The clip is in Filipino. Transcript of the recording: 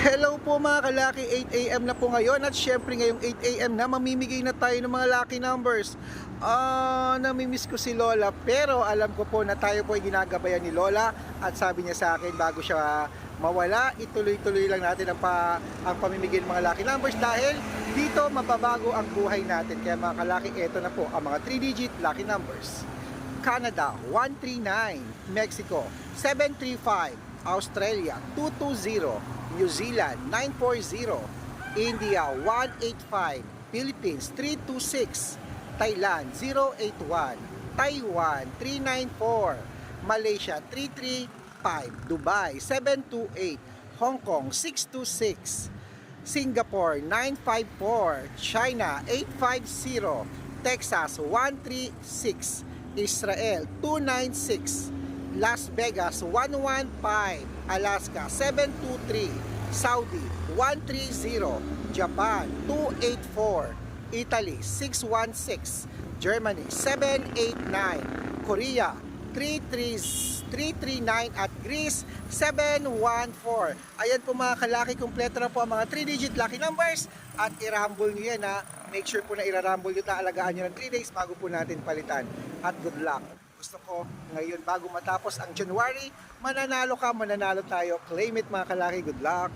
Hello po mga kalaki, 8am na po ngayon at syempre ngayong 8am na mamimigay na tayo ng mga lucky numbers. Ah, namimiss ko si Lola pero alam ko po na tayo po ay ginagabayan ni Lola at sabi niya sa akin bago siya mawala, ituloy-tuloy lang natin ang, pa, ang pamimigay ng mga lucky numbers dahil dito mababago ang buhay natin. Kaya mga kalaki, eto na po ang mga 3-digit lucky numbers. Canada 139, Mexico 735, Australia 220, New Zealand 940, India 185, Philippines 326, Thailand 081, Taiwan 394, Malaysia 335, Dubai 728, Hong Kong 626, Singapore 954, China 850, Texas 136, Israel 296, Las Vegas 115, Alaska 723, Saudi 130, Japan 284, Italy 616, Germany 789, Korea 33 339 at Greece 714. Ayan po mga kalaki, kompleto na po ang mga 3-digit lucky numbers at i-rumble nyo yan ha. Make sure po na i-rumble nyo, taalagaan nyo ng 3 days bago po natin palitan. At good luck. Gusto ko ngayon bago matapos ang January, mananalo ka, mananalo tayo. Claim it mga kalaki, good luck.